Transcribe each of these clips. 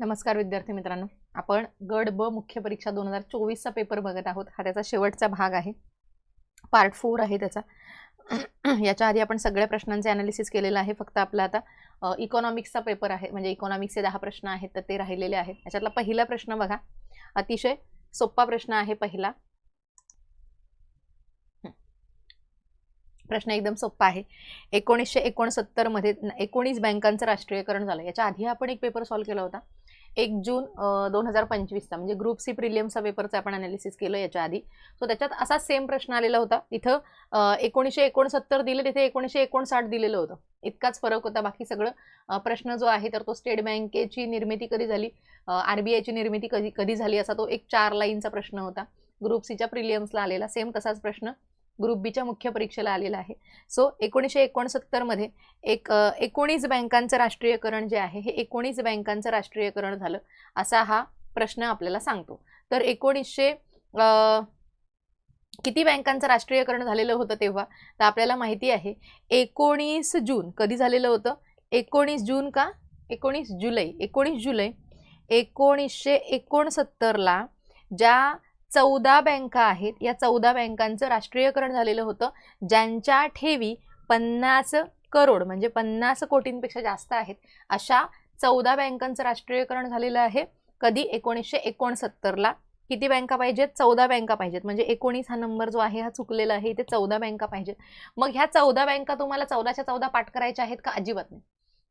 नमस्कार विद्यार्थी मित्रांनो. आपण गड ब मुख्य परीक्षा दोन हजार चोवीसचा पेपर बघत आहोत. हा त्याचा शेवटचा भाग आहे. पार्ट फोर आहे त्याचा. याच्या आधी आपण सगळ्या प्रश्नांचे अनालिसिस केलेलं आहे. फक्त आपला आता इकॉनॉमिक्सचा पेपर आहे. म्हणजे इकॉनॉमिक्सचे दहा प्रश्न आहेत तर ते राहिलेले आहेत. याच्यातला पहिला प्रश्न बघा. अतिशय सोपा प्रश्न आहे पहिला. प्रश्न एकदम सोपा आहे. एकोणीसशे एकोणसत्तरमध्ये एकोणीस बँकांचं राष्ट्रीयकरण झालं. याच्या आधी आपण एक पेपर सॉल्व्ह केला होता. एक जून दोन हजार पंचवीसचा. म्हणजे ग्रुप सी प्रिलियमचा पेपरचं आपण अनालिसिस केलं याच्या आधी. सो त्याच्यात असा सेम प्रश्न आलेला होता. इथं एकोणीसशे एकोणसत्तर दिलं तिथे एकोणीसशे एकोणसाठ दिलेलं होतं. इतकाच फरक होता. बाकी सगळं प्रश्न जो आहे तर तो स्टेट बँकेची निर्मिती कधी झाली? आर बी आयची निर्मिती कधी कधी झाली? असा तो एक चार लाईनचा प्रश्न होता. ग्रुप सीच्या प्रिलियम्सला आलेला. सेम तसाच प्रश्न. ग्रुप बीच्या मुख्य परीक्षेला आलेला आहे. सो एकोणीसशे एकोणसत्तरमध्ये एक एकोणीस बँकांचं राष्ट्रीयकरण जे आहे हे एकोणीस बँकांचं राष्ट्रीयकरण झालं असा हा प्रश्न आपल्याला सांगतो. तर एकोणीसशे किती बँकांचं राष्ट्रीयकरण झालेलं होतं तेव्हा? तर आपल्याला माहिती आहे एकोणीस जून कधी झालेलं होतं? एकोणीस जून का? एकोणीस जुलै. एकोणीस जुलै एकोणीसशे एकोणसत्तरला ज्या चौदा बँका आहेत. या चौदा बँकांचं राष्ट्रीयकरण झालेलं होतं. ज्यांच्या ठेवी पन्नास करोड म्हणजे पन्नास कोटींपेक्षा जास्त आहेत. अशा चौदा बँकांचं राष्ट्रीयकरण झालेलं आहे. कधी? एकोणीसशे एकोणसत्तरला. किती बँका पाहिजेत? चौदा बँका पाहिजेत. म्हणजे एकोणीस हा नंबर जो आहे हा चुकलेला आहे. इथे चौदा बँका पाहिजेत. मग ह्या चौदा बँका तुम्हाला चौदाच्या चौदा पाठ करायच्या आहेत का? अजिबात नाही.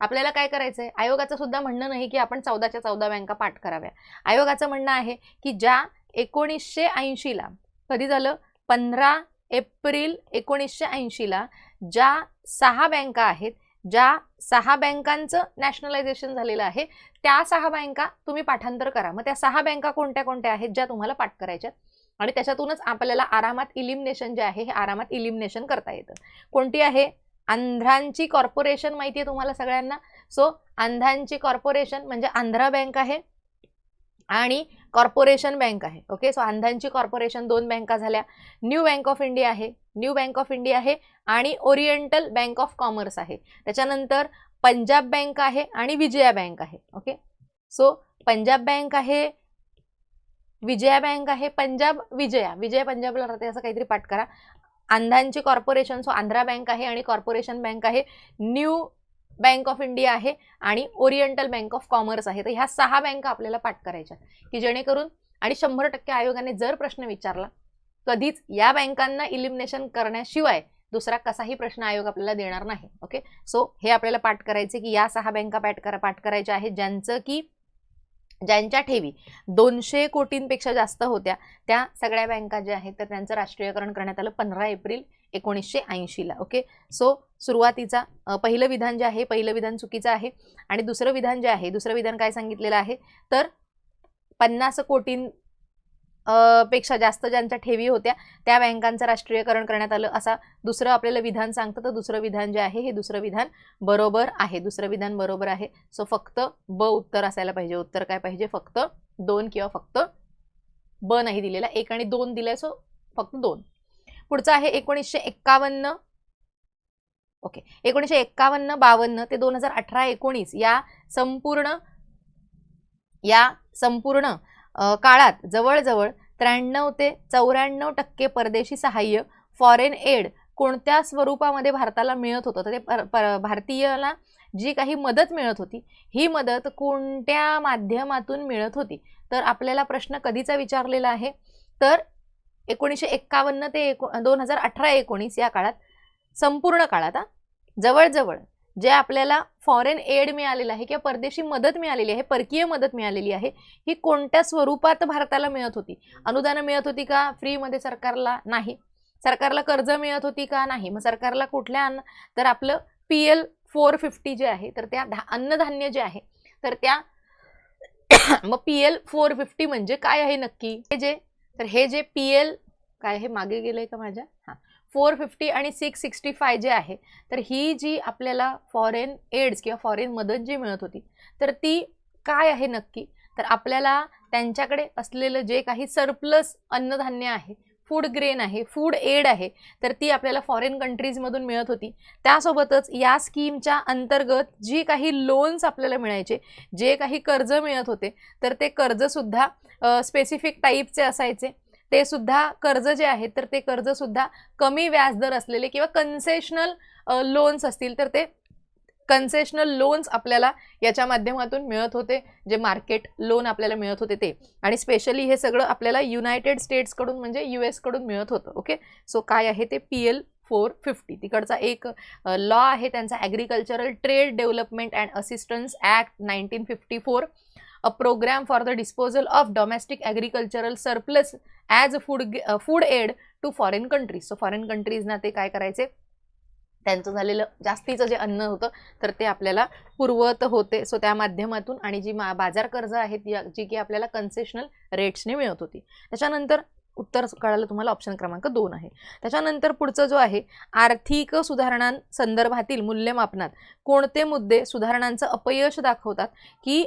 आपल्याला काय करायचं आहे आयोगाचं सुद्धा म्हणणं नाही की आपण चौदाच्या चौदा बँका पाठ कराव्या. आयोगाचं म्हणणं आहे की ज्या एकोणीसशे ऐंशीला कधी झालं? पंधरा एप्रिल एकोणीसशे ऐंशीला ज्या सहा बँका आहेत ज्या सहा बँकांचं नॅशनलायझेशन झालेलं आहे त्या सहा बँका तुम्ही पाठांतर करा. मग त्या सहा बँका कोणत्या कोणत्या आहेत ज्या तुम्हाला पाठ करायच्या आणि त्याच्यातूनच आपल्याला आरामात इलिमिनेशन जे आहे हे आरामात इलिमिनेशन करता येतं. कोणती आहे? आंध्रांची कॉर्पोरेशन माहिती आहे तुम्हाला सगळ्यांना? सो आंध्रांची कॉर्पोरेशन म्हणजे आंध्रा बँक आहे आणि कॉर्पोरेशन बँक आहे. ओके सो अंधांची कॉर्पोरेशन दोन बँका झाल्या. न्यू बँक ऑफ इंडिया आहे. न्यू बँक ऑफ इंडिया आहे आणि ओरिएंटल बँक ऑफ कॉमर्स आहे. त्याच्यानंतर पंजाब बँक आहे आणि विजया बँक आहे. ओके सो पंजाब बँक आहे विजया बँक आहे पंजाब विजया. विजया पंजाबला राहते असं काहीतरी पाठ करा. आंध्रांची कॉर्पोरेशन सो आंध्रा बँक आहे आणि कॉर्पोरेशन बँक आहे. न्यू बँक ऑफ इंडिया आहे आणि ओरिएंटल बँक ऑफ कॉमर्स आहे. तर ह्या सहा बँका आपल्याला पाठ करायच्या की जेणेकरून आणि शंभर टक्के आयोगाने जर प्रश्न विचारला कधीच या बँकांना इलिमिनेशन करण्याशिवाय दुसरा कसाही प्रश्न आयोग आपल्याला देणार नाही. ओके सो हे आपल्याला पाठ करायचे की या सहा बँका पाठ करा पाठ करायच्या आहेत ज्यांचं की ज्यांच्या ठेवी दोनशे कोटींपेक्षा जास्त होत्या त्या सगळ्या बँका ज्या आहेत तर त्यांचं राष्ट्रीयकरण करण्यात आलं पंधरा एप्रिल एकोणीसशे ऐंशीला ओके? सो सुरुवातीचा पहिलं विधान जे आहे पहिलं विधान चुकीचं आहे आणि दुसरं विधान जे आहे दुसरं विधान काय सांगितलेलं आहे? तर पन्नास कोटीं पेक्षा जास्त ज्यांच्या ठेवी होत्या त्या बँकांचं राष्ट्रीयकरण करण्यात आलं. असा दुसरं आपल्याला विधान सांगतं तर दुसरं विधान जे आहे हे दुसरं विधान बरोबर आहे. दुसरं विधान बरोबर आहे. सो फक्त ब उत्तर असायला पाहिजे. उत्तर काय पाहिजे? फक्त दोन किंवा फक्त ब नाही दिलेला. एक आणि दोन दिले सो फक्त दोन. पुढचं आहे एकोणीसशे एक्कावन्न. ओके एकोणीसशे एक्कावन्न बावन्न ते दोन हजार अठरा एकोणीस या संपूर्ण या संपूर्ण काळात जवळजवळ त्र्याण्णव ते चौऱ्याण्णव टक्के परदेशी सहाय्य फॉरेन एड कोणत्या स्वरूपामध्ये भारताला मिळत होतं? तर ते पर, पर, भारतीयाला जी काही मदत मिळत होती ही मदत कोणत्या माध्यमातून मिळत होती? तर आपल्याला प्रश्न कधीचा विचारलेला आहे? तर एकोणीसशे एक्कावन्न ते एको दोन हजार अठरा एकोणीस या काळात संपूर्ण काळात जवळजवळ जे आपल्याला फॉरेन एड मिळालेलं आहे किंवा परदेशी मदत मिळालेली आहे परकीय मदत मिळालेली आहे ही कोणत्या स्वरूपात भारताला मिळत होती? अनुदानं मिळत होती का? फ्रीमध्ये सरकारला नाही. सरकारला कर्ज मिळत होती का? नाही. मग सरकारला कुठल्या अन्न? तर आपलं पी एल फोर फिफ्टी जे आहे तर त्या धा अन्नधान्य जे आहे तर त्या मग पी एल फोर फिफ्टी म्हणजे काय आहे नक्की? हे जे तर हे जे पी एल काय हे मागे गेलं आहे का माझ्या? हां. फोर फिफ्टी आणि सिक्स सिक्स्टी फाय जे आहे तर ही जी आपल्याला फॉरेन एड्स किंवा फॉरेन मदत जी मिळत होती तर ती काय आहे नक्की? तर आपल्याला त्यांच्याकडे असलेलं जे काही सरप्लस अन्नधान्य आहे फूड ग्रेन आहे फूड एड आहे तर ती आपल्याला फॉरेन कंट्रीजमधून मिळत होती. त्यासोबतच या स्कीमच्या अंतर्गत जी काही लोन्स आपल्याला मिळायचे जे काही कर्ज मिळत होते तर ते कर्जसुद्धा स्पेसिफिक टाईपचे असायचे. ते सुद्धा कर्ज जे आहेत तर ते कर्जसुद्धा कमी व्याजदर असलेले किंवा कन्सेशनल लोन्स असतील तर ते कन्सेशनल लोन्स आपल्याला याच्या माध्यमातून मिळत होते. जे मार्केट लोन आपल्याला मिळत होते ते. आणि स्पेशली हे सगळं आपल्याला युनायटेड स्टेट्सकडून म्हणजे यू एसकडून मिळत होतं. ओके? सो काय आहे ते? पी एल फोर फिफ्टी तिकडचा एक लॉ आहे. त्यांचा agricultural trade development and assistance act nineteen fifty four a program for the disposal of domestic agricultural surplus as food food aid to foreign countries so foreign कंट्रीजना ते काय करायचे? त्यांचं झालेलं जास्तीचं जे अन्न होतं तर ते आपल्याला पुरवत होते. सो त्या माध्यमातून आणि जी मा बाजार कर्ज आहेत जी की आपल्याला कन्सेशनल रेट्सने मिळत होती. त्याच्यानंतर उत्तर कळालं तुम्हाला ऑप्शन क्रमांक दोन आहे. त्याच्यानंतर पुढचं जो आहे आर्थिक सुधारणांसंदर्भातील मूल्यमापनात कोणते मुद्दे सुधारणांचं अपयश दाखवतात की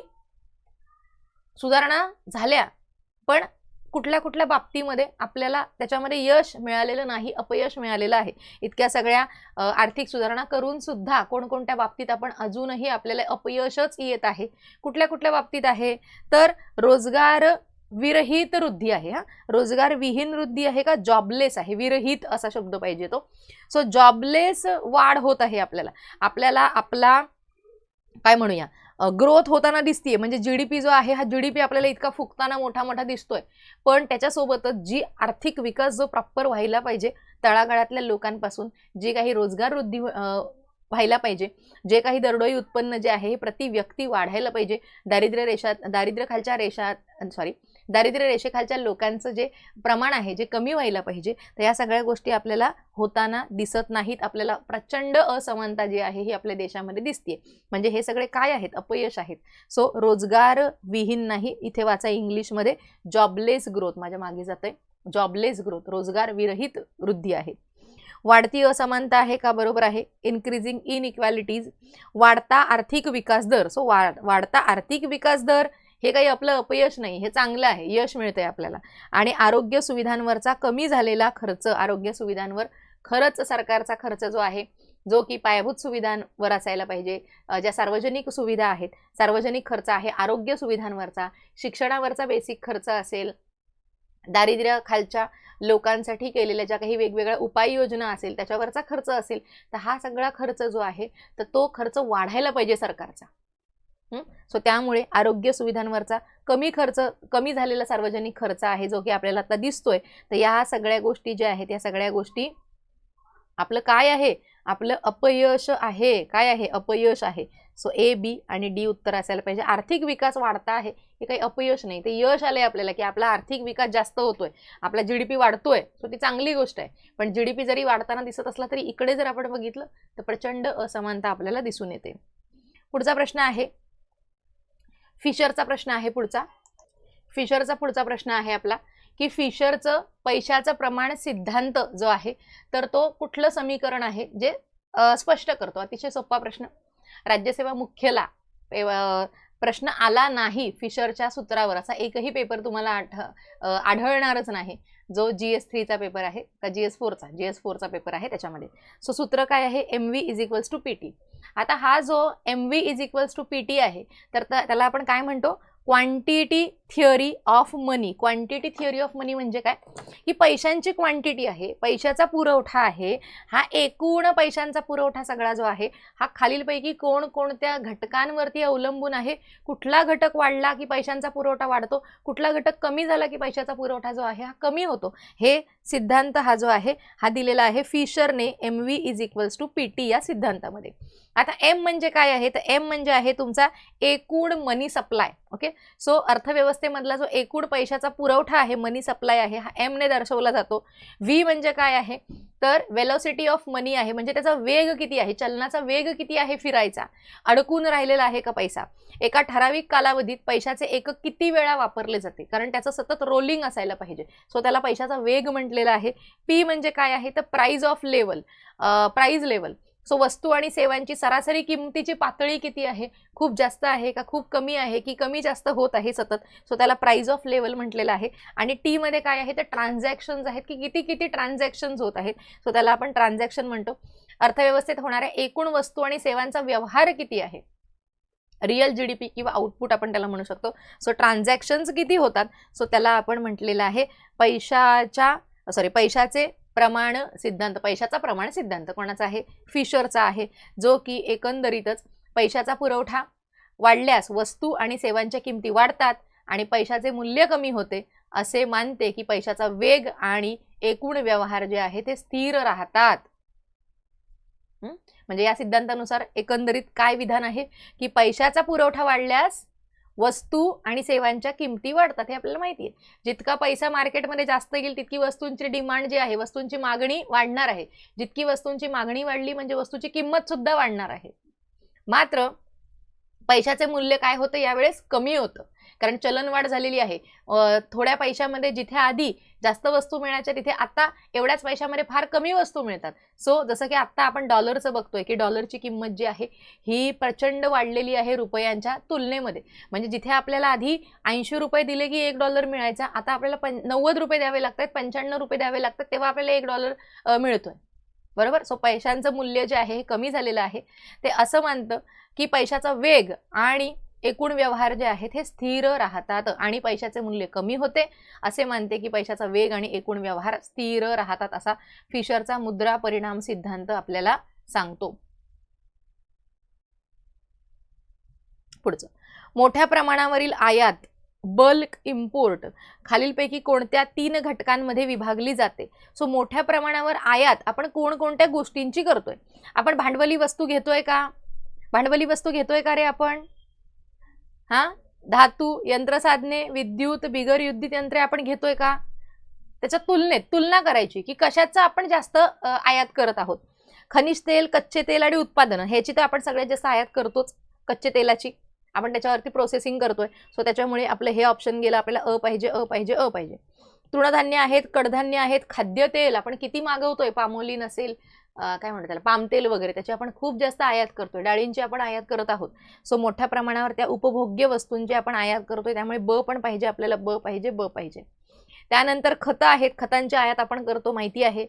सुधारणा झाल्या पण कुठल्या कुठल्या बाबतीमध्ये आपल्याला त्याच्यामध्ये यश मिळालेलं नाही अपयश मिळालेलं आहे. इतक्या सगळ्या आर्थिक सुधारणा करून सुद्धा कोणकोणत्या बाबतीत आपण अजूनही आपल्याला अपयशच येत आहे? कुठल्या कुठल्या बाबतीत आहे? तर रोजगार विरहित वृद्धी आहे हा. रोजगार विहीन वृद्धी आहे का? जॉबलेस आहे. विरहित असा शब्द पाहिजे तो. सो जॉबलेस वाढ होत आहे आपल्याला. आपल्याला आपला काय म्हणूया? ग्रोथ होताना दिसतीये. म्हणजे जी डी पी जो आहे हा जी डी पी आपल्याला इतका फुकताना मोठा मोठा दिसतोय. पण त्याच्यासोबतच जी आर्थिक विकास जो प्रॉपर व्हायला पाहिजे तळागाळातल्या लोकांपासून जे काही रोजगार वृद्धी व्हायला पाहिजे जे काही दरडोई उत्पन्न जे आहे हे प्रति व्यक्ती वाढायला पाहिजे दारिद्र्य रेषात दारिद्र्य खालच्या रेषात सॉरी दारिद्र्य रेषेखालच्या लोकांचं जे प्रमाण आहे जे कमी व्हायला पाहिजे तर या सगळ्या गोष्टी आपल्याला होताना दिसत नाहीत. आपल्याला प्रचंड असमानता जी आहे ही आपल्या देशामध्ये दिसते म्हणजे हे सगळे काय आहेत? अपयश आहेत. सो रोजगार विहीन नाही. इथे वाचा इंग्लिशमध्ये जॉबलेस ग्रोथ माझ्या मागे जात आहे जॉबलेस ग्रोथ रोजगार विरहित वृद्धी आहे. वाढती असमानता आहे का? बरोबर आहे. इन्क्रीजिंग इन इक्वॅलिटीज वाढता आर्थिक विकास दर. सो वाढ वाढता आर्थिक विकास दर हे काही आपलं अपयश नाही हे चांगलं आहे यश मिळतंय आपल्याला. आणि आरोग्य सुविधांवरचा कमी झालेला खर्च आरोग्य सुविधांवर खरंच सरकारचा खर्च जो आहे जो की पायाभूत सुविधांवर असायला पाहिजे. ज्या सार्वजनिक सुविधा आहेत सार्वजनिक खर्च आहे आरोग्य सुविधांवरचा शिक्षणावरचा बेसिक खर्च असेल दारिद्र्य खालच्या लोकांसाठी केलेल्या ज्या काही वेगवेगळ्या उपाययोजना असेल त्याच्यावरचा खर्च असेल तर हा सगळा खर्च जो आहे तर तो खर्च वाढायला पाहिजे सरकारचा. सो त्यामुळे आरोग्य सुविधांवरचा कमी खर्च कमी झालेला सार्वजनिक खर्च आहे जो की आपल्याला आता दिसतोय. तर या सगळ्या गोष्टी ज्या आहेत या सगळ्या गोष्टी आपलं काय आहे? आपलं अपयश आहे. काय आहे? अपयश आहे. सो ए बी आणि डी उत्तर असायला पाहिजे. आर्थिक विकास वाढता आहे हे काही अपयश नाही. ते यश आलंय आपल्याला की आपला आर्थिक विकास जास्त होतोय. आपला जी डी पी वाढतोय. सो ती चांगली गोष्ट आहे. पण जी डी पी जरी वाढताना दिसत असला तरी इकडे जर आपण बघितलं तर प्रचंड असमानता आपल्याला दिसून येते. पुढचा प्रश्न आहे फिशरचा प्रश्न आहे पुढचा. फिशरचा पुढचा प्रश्न आहे आपला की फिशरचं पैशाचं प्रमाण सिद्धांत जो आहे तर तो कुठलं समीकरण आहे जे स्पष्ट करतो. अतिशय सोपा प्रश्न. राज्यसेवा मुख्यला प्रश्न आला नाही फिशरच्या सूत्रावर असा एकही पेपर तुम्हाला आठ आढळणारच नाही. जो जी एस थ्रीचा पेपर आहे का जी एस फोरचा जी एस फोरचा पेपर आहे त्याच्यामध्ये. सो सूत्र काय आहे? M V is equals to P T आता हा जो M V is equals to P T आहे तर त्याला आपण काय म्हणतो? Quantity theory of money quantity theory of money म्हणजे काय? की पैशांची क्वांटिटी आहे पैशाचा पुरवठा आहे हा एकूण पैशांचा पुरवठा सगळा जो आहे हा खालीलपैकी कोण कोणत्या घटकांवरती अवलंबून आहे? कुठला घटक वाढला की पैशांचा पुरवठा वाढतो? कुठला घटक कमी झाला की पैशाचा पुरवठा जो आहे हा कमी होतो? हे सिद्धांत हा जो आहे हा दिलेला आहे फिशरने M V is equals to P T या सिद्धांतामध्ये. आता एम म्हणजे काय आहे? तर एम म्हणजे आहे तुमचा एकूण मनी सप्लाय ओके सो अर्थव्यवस्था अर्थव्यवस्थेमधला जो एकूण पैशाचा पुरवठा आहे मनी सप्लाय आहे हा एमने दर्शवला जातो. व्ही म्हणजे काय आहे? तर वेलोसिटी ऑफ मनी आहे म्हणजे त्याचा वेग किती आहे? चलनाचा वेग किती आहे फिरायचा? अडकून राहिलेला आहे का पैसा? एका ठराविक कालावधीत पैशाचे एकक किती वेळा वापरले जाते? कारण त्याचं सतत रोलिंग असायला पाहिजे. सो त्याला पैशाचा वेग म्हटलेला आहे. पी म्हणजे काय आहे? तर price of level price level so वस्तू आणि सेवांची सरासरी किमतीची पातळी किती आहे? खूप जास्त आहे का? खूप कमी आहे की कमी जास्त होत आहे सतत? सो त्याला प्राइस ऑफ लेवल म्हटलेलं आहे. आणि टीमध्ये काय आहे? तर ट्रान्झॅक्शन्स आहेत की किती किती ट्रान्झॅक्शन्स होत आहेत? सो त्याला आपण ट्रान्झॅक्शन म्हणतो. अर्थव्यवस्थेत होणाऱ्या एकूण वस्तू आणि सेवांचा व्यवहार किती आहे? रिअल जी डी पी किंवा आउटपुट आपण त्याला म्हणू शकतो. सो ट्रान्झॅक्शन्स किती होतात? सो त्याला आपण म्हटलेलं आहे पैशाच्या सॉरी पैशाचे प्रमाण सिद्धांत पैशाचा प्रमाण सिद्धांत कोणाचा आहे? फिशरचा आहे जो की एकंदरीतच पैशाचा पुरवठा वाढल्यास वस्तू आणि सेवांच्या किमती वाढतात आणि पैशाचे मूल्य कमी होते असे मानते की पैशाचा वेग आणि एकूण व्यवहार जे आहे ते स्थिर राहतात. म्हणजे या सिद्धांतानुसार एकंदरीत काय विधान आहे? की पैशाचा पुरवठा वाढल्यास वस्तू आणि सेवांच्या किमती वाढतात हे आपल्याला माहिती आहे. जितका पैसा मार्केटमध्ये जास्त येईल तितकी वस्तूंची डिमांड जी आहे वस्तूंची मागणी वाढणार आहे. जितकी वस्तूंची मागणी वाढली म्हणजे वस्तूची किंमत सुद्धा वाढणार आहे. मात्र पैशाचे मूल्य काय होतं यावेळेस कमी होतं. कारण चलनवाढ झालेली आहे. थोड्या पैशामध्ये जिथे आधी जास्त वस्तू मिळायच्या तिथे आता एवढ्याच पैशामध्ये फार कमी वस्तू मिळतात. सो जसं की आता आपण डॉलरचं बघतोय की डॉलरची किंमत जी आहे ही प्रचंड वाढलेली आहे रुपयांच्या तुलनेमध्ये. म्हणजे जिथे आपल्याला आधी ऐंशी रुपये दिले की एक डॉलर मिळायचा आता आपल्याला पं नव्वद रुपये द्यावे लागतात पंच्याण्णव रुपये द्यावे लागतात तेव्हा आपल्याला एक डॉलर मिळतोय. बरोबर? सो पैशांचं मूल्य जे आहे हे कमी झालेलं आहे. ते असं मानतं की पैशाचा वेग आणि एकूण व्यवहार जे आहेत हे स्थिर राहतात आणि पैशाचे मूल्य कमी होते. असे मानते की पैशाचा वेग आणि एकूण व्यवहार स्थिर राहतात असा फिशरचा मुद्रा परिणाम सिद्धांत आपल्याला सांगतो. पुढचं. मोठ्या प्रमाणावरील आयात बल्क इम्पोर्ट खालीलपैकी कोणत्या तीन घटकांमध्ये विभागली जाते? सो मोठ्या प्रमाणावर आयात आपण कोणकोणत्या गोष्टींची करतोय? आपण भांडवली वस्तू घेतोय का? भांडवली वस्तू घेतोय का रे आपण? हा? धातू यंत्रसाधने विद्युत बिगर युद्धित यंत्रे आपण घेतोय का? त्याच्या तुलनेत तुलना करायची की कशाचं आपण जास्त आयात करत आहोत. खनिज तेल कच्चे तेल आणि उत्पादनं ह्याची तर आपण सगळ्यात जास्त आयात करतोच कच्चे तेलाची. आपण त्याच्यावरती प्रोसेसिंग करतोय. सो त्याच्यामुळे आपलं हे ऑप्शन गेलं आपल्याला अ पाहिजे अ पाहिजे अ पाहिजे. तृणधान्य आहेत कडधान्य आहेत खाद्यतेल आपण किती मागवतोय? पामोलिन असेल काय म्हणतात त्याला पामतेल वगैरे त्याची आपण खूप जास्त आयात करतोय. डाळींची आपण आयात करत आहोत. सो मोठ्या प्रमाणावर त्या उपभोग्य वस्तूंची आपण आयात करतोय त्यामुळे ब पण पाहिजे आपल्याला ब पाहिजे ब पाहिजे. त्यानंतर खतं आहेत खतांची आयात आपण करतो माहिती आहे.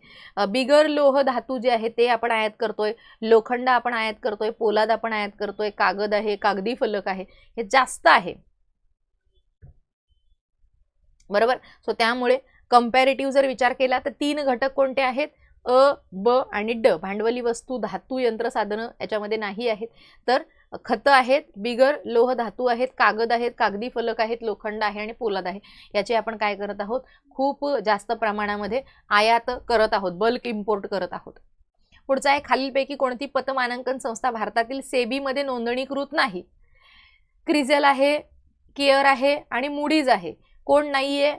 बिगर लोह धातू जे आहे ते आपण आयात करतोय. लोखंड आपण आयात करतोय पोलाद आपण आयात करतोय कागद आहे कागदी फलक आहे हे जास्त आहे. बरोबर? सो त्यामुळे कम्पॅरेटिव्ह जर विचार केला तर तीन घटक कोणते आहेत? अ ब आणि ड भांडवली वस्तू धातू यंत्रसाधनं याच्यामध्ये नाही आहेत. तर खतं आहेत बिगर लोह धातू आहेत कागद आहेत कागदी फलक आहेत लोखंड आहे आणि पोलाद आहे. याचे आपण काय करत आहोत? खूप जास्त प्रमाणामध्ये आयात करत आहोत बल्क इम्पोर्ट करत आहोत. पुढचा आहे खालीलपैकी कोणती पतमानांकन संस्था भारतातील सेबीमध्ये नोंदणीकृत नाही? क्रिझल आहे केअर आहे आणि मुडीज आहे. कोण नाहीये?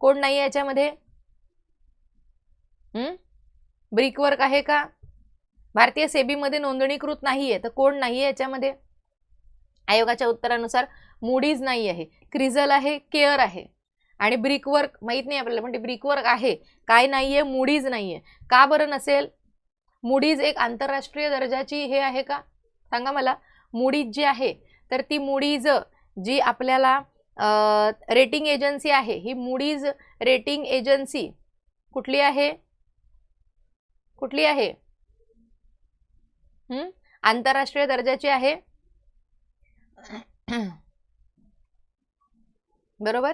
कोण नाही याच्यामध्ये? ब्रिकवर्क आहे का? भारतीय सेबीमध्ये नोंदणीकृत नाही आहे तर कोण नाही आहे याच्यामध्ये? आयोगाच्या उत्तरानुसार मुडीज नाही आहे क्रिझल आहे केअर आहे. आणि ब्रिकवर्क माहीत नाही आपल्याला म्हणजे पण ब्रिकवर्क आहे काय नाही आहे मुडीज नाही आहे का बरं नसेल? मुडीज एक आंतरराष्ट्रीय दर्जाची हे आहे का? सांगा मला. मुडीज जी आहे तर ती मुडीज जी आपल्याला रेटिंग एजन्सी आहे ही मुडीज रेटिंग एजन्सी कुठली आहे? कुठली आहे? आंतरराष्ट्रीय दर्जाची आहे? बरोबर?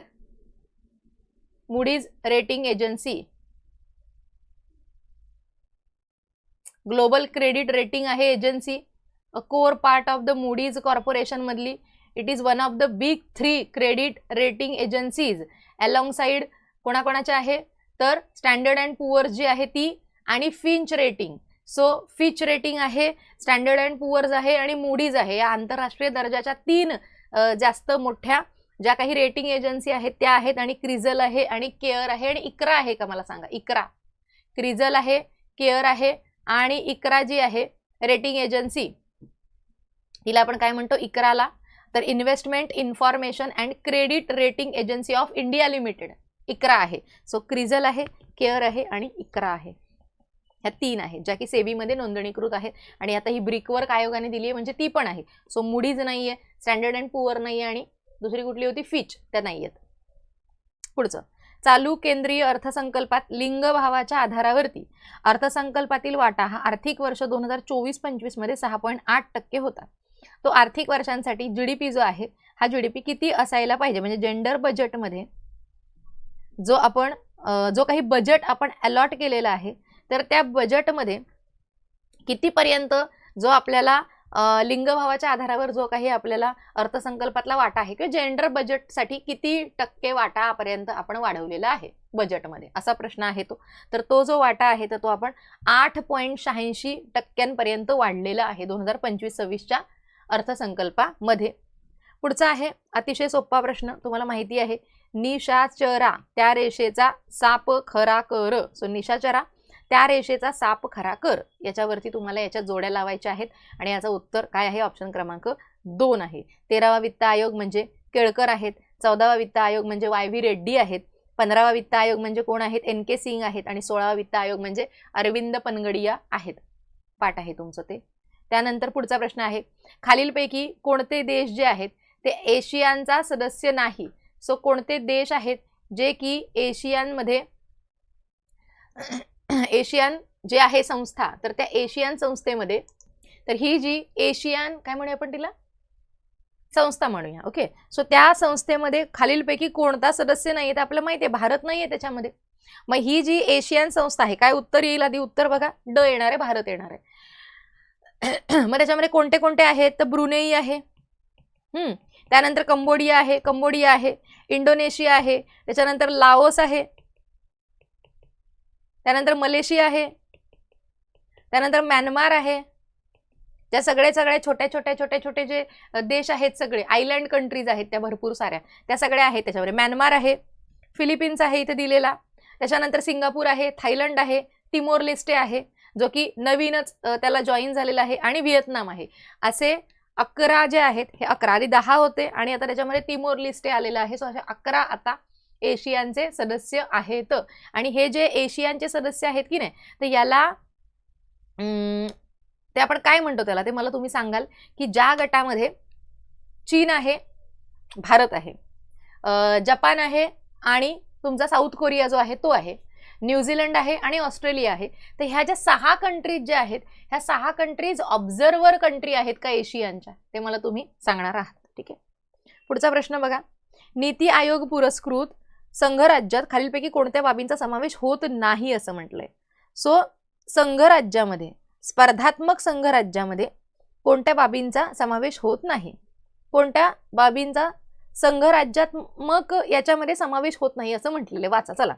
Moody's rating agency global credit rating आहे agency a core part of the Moody's Corporation मधली. It is one of the big three credit rating agencies alongside कोणाकोणाच्या आहे? तर स्टँडर्ड अँड पुअर्स जी आहे ती आणि Finch rating so Fitch rating आहे Standard and Poor's आहे आणि मुडीज आहे. या आंतरराष्ट्रीय दर्जाच्या तीन जास्त मोठ्या ज्या काही रेटिंग एजन्सी आहेत त्या आहेत आणि क्रिझल आहे आणि केअर आहे आणि इकरा आहे का मला सांगा? इकरा क्रिझल आहे केअर आहे आणि इकरा जी आहे रेटिंग एजन्सी तिला आपण काय म्हणतो? इकराला तर investment information and credit rating agency of India limited ICRA आहे. सो क्रिझल आहे केअर आहे आणि इकरा आहे. ह्या तीन आहेत ज्या की सेबीमध्ये नोंदणीकृत आहेत. आणि आता ही ब्रिकवर्क आयोगाने दिली आहे म्हणजे ती पण आहे. सो मुडीज नाही आहे स्टँडर्ड अँड पुअर नाही आहे आणि दुसरी कुठली होती? फिच त्या नाही आहेत पुढचं. चालू केंद्रीय अर्थसंकल्पात लिंगभावाच्या आधारावरती अर्थसंकल्पातील वाटा हा आर्थिक वर्ष दोन हजार चोवीस पंचवीसमध्ये सहा पॉईंट आठ टक्के होता. तो आर्थिक वर्षांसाठी जी डी पी जो आहे हा जी डी पी किती असायला पाहिजे? म्हणजे जेंडर बजेटमध्ये जो आपण जो काही बजेट आपण अलॉट केलेला आहे तर त्या बजेटमध्ये कितीपर्यंत जो आपल्याला लिंगभावाच्या आधारावर जो काही आपल्याला अर्थसंकल्पातला वाटा आहे किंवा जेंडर बजेटसाठी किती टक्के वाटापर्यंत आपण वाढवलेला आहे बजेटमध्ये असा प्रश्न आहे तो. तर तो जो वाटा आहे तर तो आपण आठ पॉईंट शहाऐंशी टक्क्यांपर्यंत वाढलेला आहे दोन हजार पंचवीस सव्वीसच्या अर्थसंकल्पामध्ये. पुढचा आहे अतिशय सोपा प्रश्न तुम्हाला माहिती आहे. निशाचरा त्या रेषेचा साप खरा कर. सो निशाचरा त्या रेषेचा साप खरा कर. याच्यावरती तुम्हाला याच्या जोड्या लावायच्या आहेत. आणि याचं उत्तर काय आहे? ऑप्शन क्रमांक दोन आहे. तेरावा वित्त आयोग म्हणजे केळकर आहेत. चौदावा वित्त आयोग म्हणजे वाय व्ही रेड्डी आहेत. पंधरावा वित्त आयोग म्हणजे कोण आहेत? एन के सिंग आहेत. आणि सोळावा वित्त आयोग म्हणजे अरविंद पनगडिया आहेत. पाठ आहे तुमचं ते. त्यानंतर पुढचा प्रश्न आहे. खालीलपैकी कोणते देश जे आहेत? ते एशियांचा सदस्य नाही. सो कोणते देश आहेत? जे की एशियांमध्ये एशियन जे आहे संस्था तर त्या एशियन संस्थेमध्ये तर ही जी एशियन काय म्हणूया आपण तिला? संस्था म्हणूया ओके सो त्या संस्थेमध्ये खालीलपैकी कोणता सदस्य नाही आहे आपल्याला माहिती आहे भारत नाही आहे त्याच्यामध्ये. मग ही जी एशियन संस्था आहे काय उत्तर येईल आधी? उत्तर बघा ड येणार आहे भारत येणार. आहे मग त्याच्यामध्ये कोणते कोणते आहेत? तर ब्रुनेई आहे. त्यानंतर कंबोडिया आहे कंबोडिया आहे इंडोनेशिया आहे त्याच्यानंतर लाओस आहे. त्यानंतर मलेशिया आहे. त्यानंतर म्यानमार आहे. त्या सगळ्या सगळ्या छोट्या छोट्या छोट्या छोटे जे देश आहेत सगळे आयलँड कंट्रीज आहेत त्या भरपूर साऱ्या त्या सगळ्या आहेत त्याच्यामध्ये. म्यानमार आहे फिलिपिन्स आहे इथे दिलेला. त्याच्यानंतर सिंगापूर आहे थायलंड आहे तिमोर लेस्टे आहे जो की नवीनच त्याला जॉईन झालेला आहे आणि व्हिएतनाम आहे. असे अकरा जे आहेत हे अकरा आधी दहा होते आणि आता त्याच्यामध्ये तिमोर लिस्टे आलेलं आहे. सो असे अकरा आता एशियानचे सदस्य आहेत. आणि हे जे एशियानचे सदस्य आहेत की नाही तर याला ते आपण काय म्हणतो त्याला? ते मला तुम्ही सांगाल की ज्या गटामध्ये चीन आहे भारत आहे जपान आहे आणि तुमचा साऊथ कोरिया जो आहे तो आहे न्यूझीलंड आहे आणि ऑस्ट्रेलिया आहे. तर ह्या ज्या सहा कंट्रीज ज्या आहेत ह्या सहा कंट्रीज ऑब्झर्वर कंट्री आहेत का एशियनच्या ते मला तुम्ही सांगणार आहात. ठीक आहे? पुढचा प्रश्न बघा. नीती आयोग पुरस्कृत संघराज्यात खालीलपैकी कोणत्या बाबींचा समावेश होत नाही असं म्हटलंय. सो संघराज्यामध्ये स्पर्धात्मक संघराज्यामध्ये कोणत्या बाबींचा समावेश होत नाही? कोणत्या बाबींचा संघराज्यात्मक याच्यामध्ये समावेश होत नाही असं म्हटलेलं वाचा चला.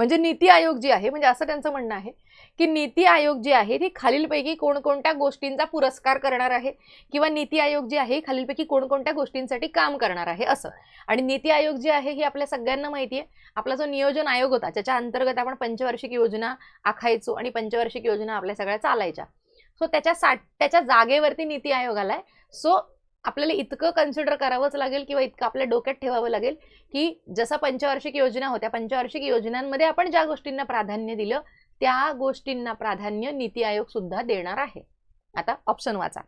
म्हणजे नीती आयोग जी आहे म्हणजे असं त्यांचं म्हणणं आहे की नीती आयोग जी आहे ती खालीलपैकी कोणकोणत्या गोष्टींचा पुरस्कार करणार आहे? किंवा नीती आयोग जी आहे खालीलपैकी कोणकोणत्या गोष्टींसाठी काम करणार आहे? असं. आणि नीती आयोग जी आहे ही आपल्या सगळ्यांना माहिती आहे. आपला जो नियोजन आयोग होता ज्याच्या अंतर्गत आपण पंचवार्षिक योजना आखायचो आणि पंचवार्षिक योजना आपल्या सगळ्या चालायच्या. सो त्याच्या सा त्याच्या जागेवरती नीती आयोग आलाय सो आपल्याला इतकं कन्सिडर करावंच लागेल किंवा इतकं आपल्या डोक्यात ठेवावं लागेल की जसं पंचवार्षिक योजना होत्या पंचवार्षिक योजनांमध्ये आपण ज्या गोष्टींना प्राधान्य दिलं त्या गोष्टींना प्राधान्य नीती आयोग सुद्धा देणार आहे. आता ऑप्शन वाचा.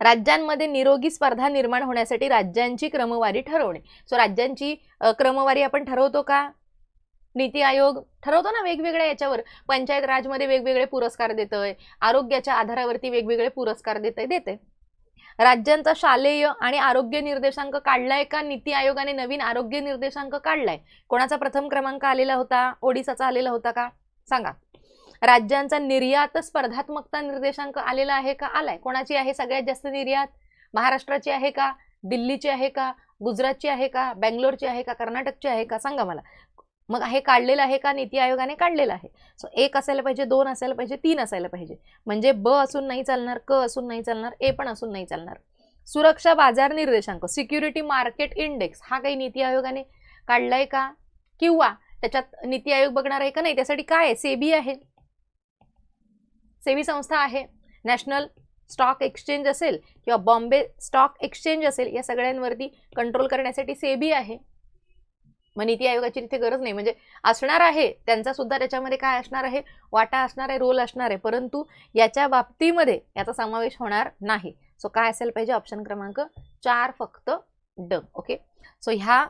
राज्यांमध्ये निरोगी स्पर्धा निर्माण होण्यासाठी राज्यांची क्रमवारी ठरवणे. सो राज्यांची क्रमवारी आपण ठरवतो का? नीती आयोग ठरवतो ना वेगवेगळ्या याच्यावर. पंचायत राजमध्ये वेगवेगळे पुरस्कार देतोय. आरोग्याच्या आधारावरती वेगवेगळे पुरस्कार देते देते राज्यांचा शालेय आणि आरोग्य निर्देशांक काढलाय का? नीती आयोगाने नवीन आरोग्य निर्देशांक काढलाय. कोणाचा प्रथम क्रमांक आलेला होता? ओडिसाचा आलेला होता का? सांगा. राज्यांचा निर्यात स्पर्धात्मकता निर्देशांक आलेला आहे का? आलाय. कोणाची आहे सगळ्यात जास्त निर्यात? महाराष्ट्राची आहे का? दिल्लीची आहे का? गुजरातची आहे का? बँगलोरची आहे का? कर्नाटकची आहे का? सांगा मला. मग हे काढलेलं आहे का? नीती आयोगाने काढलेलं आहे. सो एक असायला पाहिजे दोन असायला पाहिजे तीन असायला पाहिजे. म्हणजे ब असून नाही चालणार क असून नाही चालणार ए पण असून नाही चालणार. सुरक्षा बाजार निर्देशांक सिक्युरिटी मार्केट इंडेक्स हा काही नीती आयोगाने काढलाय का? किंवा त्याच्यात नीती आयोग बघणार आहे का नाही? त्यासाठी काय आहे? सेबी आहे. सेबी संस्था आहे. नॅशनल स्टॉक एक्सचेंज असेल किंवा बॉम्बे स्टॉक एक्सचेंज असेल या सगळ्यांवरती कंट्रोल करण्यासाठी सेबी आहे. मग नीती आयोगाची तिथे गरज नाही. म्हणजे असणार आहे त्यांचा सुद्धा त्याच्यामध्ये काय असणार आहे? वाटा असणार आहे रोल असणार आहे. परंतु याच्या बाबतीमध्ये याचा समावेश होणार नाही. सो काय असायला पाहिजे? ऑप्शन क्रमांक चार फक्त ड ओके सो ह्या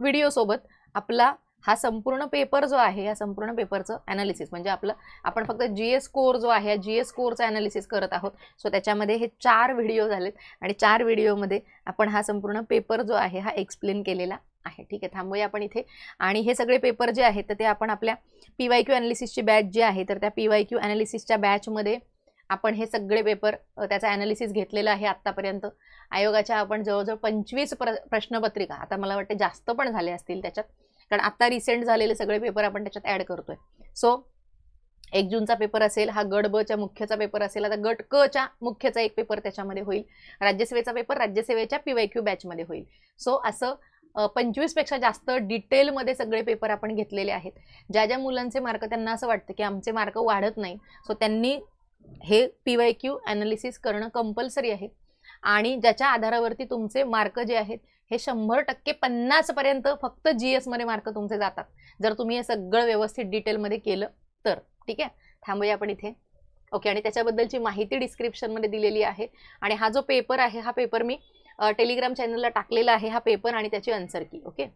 व्हिडिओसोबत आपला हा संपूर्ण पेपर जो आहे या संपूर्ण पेपरचं ॲनालिसिस म्हणजे आपलं आपण फक्त जी एस कोर जो आहे या जी एस कोरचं ॲनालिसिस करत आहोत. सो त्याच्यामध्ये हे चार व्हिडिओ झालेत. आणि चार व्हिडिओमध्ये आपण हा संपूर्ण पेपर जो आहे हा एक्सप्लेन केलेला आहे. ठीक आहे थांबूया आपण इथे. आणि हे सगळे पेपर जे आहेत तर ते आपण आपल्या पी वाय क्यू ॲनालिसिसची बॅच जी आहे तर त्या पी वाय क्यू ॲनालिसिसच्या बॅचमध्ये आपण हे सगळे पेपर त्याचा ॲनालिसिस घेतलेलं आहे आत्तापर्यंत. आयोगाच्या आपण जवळजवळ पंचवीस प्र प्रश्नपत्रिका आता मला वाटते जास्त पण झाले असतील त्याच्यात कारण आता रिसेंट झालेले सगळे पेपर आपण त्याच्यात ॲड करतोय. सो एक जूनचा पेपर असेल हा गड ब च्या मुख्यचा पेपर असेल आता गट क च्या मुख्यचा एक पेपर त्याच्यामध्ये होईल. राज्यसेवेचा पेपर राज्यसेवेच्या पी वाय क्यू बॅचमध्ये होईल. सो असं पंचवीसपेक्षा जास्त डिटेलमध्ये सगळे पेपर आपण घेतलेले आहेत. ज्या ज्या मुलांचे मार्क त्यांना असं वाटतं की आमचे मार्क वाढत नाही. सो त्यांनी हे पी वाय क्यू ॲनालिसिस करणं कंपल्सरी आहे. आणि ज्याच्या आधारावरती तुमचे मार्क जे आहेत हे शंभर टक्के पन्नासपर्यंत फक्त जी एसमध्ये मार्क तुमचे जातात. जर तुम्ही हे सगळं व्यवस्थित डिटेलमध्ये केलं तर. ठीक आहे? थांबूया आपण इथे. ओके आणि त्याच्याबद्दलची माहिती डिस्क्रिप्शनमध्ये दिलेली आहे. आणि हा जो पेपर आहे हा पेपर मी टेलिग्राम चॅनलला टाकलेला आहे हा पेपर आणि त्याची आन्सर की ओके